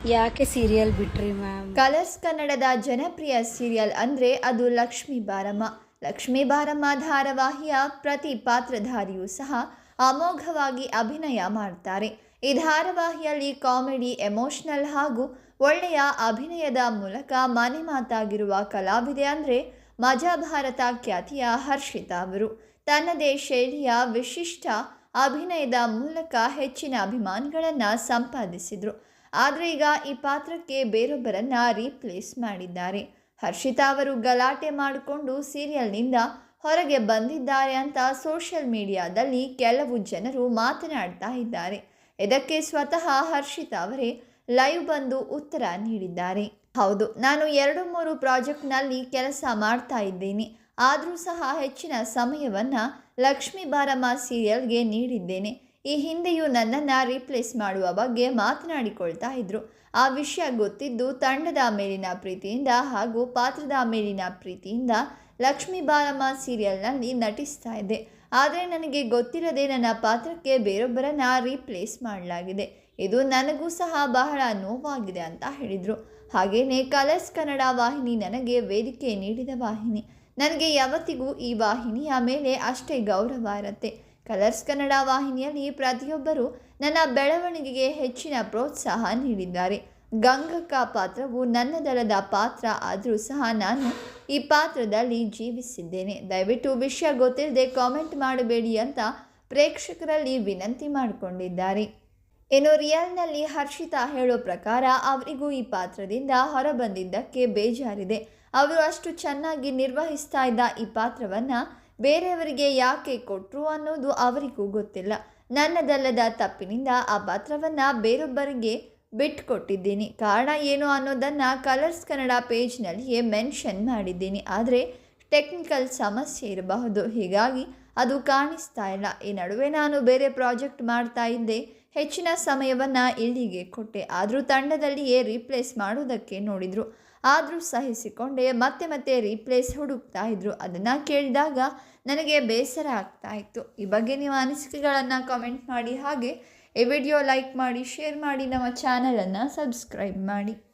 ಯಾಕೆ ಸೀರಿಯಲ್ ಬಿಟ್ರಿ ma'am? Colours ಕನ್ನಡದ ಜನಪ್ರಿಯ ಸೀರಿಯಲ್ ಅಂದರೆ ಅದು ಲಕ್ಷ್ಮೀ ಬಾರಮ್ಮ. ಲಕ್ಷ್ಮೀ ಬಾರಮ್ಮ ಧಾರಾವಾಹಿಯ ಪ್ರತಿ ಪಾತ್ರಧಾರಿಯೂ ಸಹ ಅಮೋಘವಾಗಿ ಅಭಿನಯ ಮಾಡ್ತಾರೆ. ಈ ಧಾರಾವಾಹಿಯಲ್ಲಿ ಕಾಮಿಡಿ, ಎಮೋಷನಲ್ ಹಾಗೂ ಒಳ್ಳೆಯ ಅಭಿನಯದ ಮೂಲಕ ಮನೆ ಮಾತಾಗಿರುವ ಕಲಾವಿದೆ ಅಂದರೆ ಮಜಾ ಭಾರತ ಖ್ಯಾತಿಯ ಹರ್ಷಿತಾ ಅವರು. ತನ್ನದೇ ಶೈಲಿಯ ವಿಶಿಷ್ಟ ಅಭಿನಯದ ಮೂಲಕ ಹೆಚ್ಚಿನ ಅಭಿಮಾನಿಗಳನ್ನು ಸಂಪಾದಿಸಿದರು. ಆದರೆ ಈಗ ಈ ಪಾತ್ರಕ್ಕೆ ಬೇರೊಬ್ಬರನ್ನ ರೀಪ್ಲೇಸ್ ಮಾಡಿದ್ದಾರೆ. ಹರ್ಷಿತಾ ಅವರು ಗಲಾಟೆ ಮಾಡಿಕೊಂಡು ಸೀರಿಯಲ್ನಿಂದ ಹೊರಗೆ ಬಂದಿದ್ದಾರೆ ಅಂತ ಸೋಷಿಯಲ್ ಮೀಡಿಯಾದಲ್ಲಿ ಕೆಲವು ಜನರು ಮಾತನಾಡ್ತಾ ಇದ್ದಾರೆ. ಇದಕ್ಕೆ ಸ್ವತಃ ಹರ್ಷಿತಾ ಅವರೇ ಲೈವ್ ಬಂದು ಉತ್ತರ ನೀಡಿದ್ದಾರೆ. ಹೌದು, ನಾನು ಎರಡು ಮೂರು ಪ್ರಾಜೆಕ್ಟ್ನಲ್ಲಿ ಕೆಲಸ ಮಾಡ್ತಾ ಇದ್ದೀನಿ. ಆದರೂ ಸಹ ಹೆಚ್ಚಿನ ಸಮಯವನ್ನು ಲಕ್ಷ್ಮೀ ಬಾರಮ್ಮ ಸೀರಿಯಲ್ಗೆ ನೀಡಿದ್ದೇನೆ. ಈ ಹಿಂದೆಯೂ ನನ್ನನ್ನು ರೀಪ್ಲೇಸ್ ಮಾಡುವ ಬಗ್ಗೆ ಮಾತನಾಡಿಕೊಳ್ತಾ ಇದ್ರು. ಆ ವಿಷಯ ಗೊತ್ತಿದ್ದು ತಂಡದ ಮೇಲಿನ ಪ್ರೀತಿಯಿಂದ ಹಾಗೂ ಪಾತ್ರದ ಮೇಲಿನ ಪ್ರೀತಿಯಿಂದ ಲಕ್ಷ್ಮೀ ಬಾಲಮ್ಮ ಸೀರಿಯಲ್ನಲ್ಲಿ ನಟಿಸ್ತಾ ಇದ್ದೆ ಆದರೆ ನನಗೆ ಗೊತ್ತಿರದೆ ನನ್ನ ಪಾತ್ರಕ್ಕೆ ಬೇರೊಬ್ಬರನ್ನ ರೀಪ್ಲೇಸ್ ಮಾಡಲಾಗಿದೆ. ಇದು ನನಗೂ ಸಹ ಬಹಳ ನೋವಾಗಿದೆ ಅಂತ ಹೇಳಿದರು. ಹಾಗೆಯೇ ಕಲರ್ಸ್ ಕನ್ನಡ ವಾಹಿನಿ ನನಗೆ ವೇದಿಕೆ ನೀಡಿದ ವಾಹಿನಿ. ನನಗೆ ಯಾವತ್ತಿಗೂ ಈ ವಾಹಿನಿಯ ಮೇಲೆ ಅಷ್ಟೇ ಗೌರವ ಇರುತ್ತೆ. ಕಲರ್ಸ್ ಕನ್ನಡ ವಾಹಿನಿಯಲ್ಲಿ ಪ್ರತಿಯೊಬ್ಬರು ನನ್ನ ಬೆಳವಣಿಗೆಗೆ ಹೆಚ್ಚಿನ ಪ್ರೋತ್ಸಾಹ ನೀಡಿದ್ದಾರೆ. ಗಂಗಕ್ಕ ಪಾತ್ರವು ನನ್ನದಲ್ಲದ ಪಾತ್ರ ಆದರೂ ಸಹ ನಾನು ಈ ಪಾತ್ರದಲ್ಲಿ ಜೀವಿಸಿದ್ದೇನೆ. ದಯವಿಟ್ಟು ವಿಷಯ ಗೊತ್ತಿಲ್ಲದೆ ಕಾಮೆಂಟ್ ಮಾಡಬೇಡಿ ಅಂತ ಪ್ರೇಕ್ಷಕರಲ್ಲಿ ವಿನಂತಿ ಮಾಡಿಕೊಂಡಿದ್ದಾರೆ. ಇನ್ನು ರಿಯಲ್ನಲ್ಲಿ ಹರ್ಷಿತಾ ಹೇಳೋ ಪ್ರಕಾರ ಅವರಿಗೂ ಈ ಪಾತ್ರದಿಂದ ಹೊರಬಂದಿದ್ದಕ್ಕೆ ಬೇಜಾರಿದೆ. ಅವರು ಅಷ್ಟು ಚೆನ್ನಾಗಿ ನಿರ್ವಹಿಸ್ತಾ ಇದ್ದ ಈ ಪಾತ್ರವನ್ನು ಬೇರೆಯವರಿಗೆ ಯಾಕೆ ಕೊಟ್ಟರು ಅನ್ನೋದು ಅವರಿಗೂ ಗೊತ್ತಿಲ್ಲ. ನನ್ನದಲ್ಲದ ತಪ್ಪಿನಿಂದ ಆ ಪಾತ್ರವನ್ನು ಬೇರೊಬ್ಬರಿಗೆ ಬಿಟ್ಟುಕೊಟ್ಟಿದ್ದೀನಿ ಕಾರಣ ಏನು ಅನ್ನೋದನ್ನು ಕಲರ್ಸ್ ಕನ್ನಡ ಪೇಜ್ನಲ್ಲಿಯೇ ಮೆನ್ಷನ್ ಮಾಡಿದ್ದೀನಿ. ಆದರೆ ಟೆಕ್ನಿಕಲ್ ಸಮಸ್ಯೆ ಇರಬಹುದು. ಹೀಗಾಗಿ ಅದು ಕಾಣಿಸ್ತಾ ಇಲ್ಲ. ಈ ನಡುವೆ ನಾನು ಬೇರೆ ಪ್ರಾಜೆಕ್ಟ್ ಮಾಡ್ತಾ ಇದ್ದೆ. ಹೆಚ್ಚಿನ ಸಮಯವನ್ನು ಇಲ್ಲಿಗೆ ಕೊಟ್ಟೆ. ಆದರೂ ತಂಡದಲ್ಲಿಯೇ ರೀಪ್ಲೇಸ್ ಮಾಡೋದಕ್ಕೆ ನೋಡಿದರು. ಆದರೂ ಸಹಿಸಿಕೊಂಡೆ. ಮತ್ತೆ ಮತ್ತೆ ರೀಪ್ಲೇಸ್ ಹುಡುಕ್ತಾ ಇದ್ರು. ಅದನ್ನು ಕೇಳಿದಾಗ ನನಗೆ ಬೇಸರ ಆಗ್ತಾ ಇತ್ತು. ಈ ಬಗ್ಗೆ ನೀವು ಅನಿಸಿಕೆಗಳನ್ನು ಕಾಮೆಂಟ್ ಮಾಡಿ. ಹಾಗೆ ಈ ವಿಡಿಯೋ ಲೈಕ್ ಮಾಡಿ ಶೇರ್ ಮಾಡಿ, ನಮ್ಮ ಚಾನಲನ್ನು ಸಬ್ಸ್ಕ್ರೈಬ್ ಮಾಡಿ.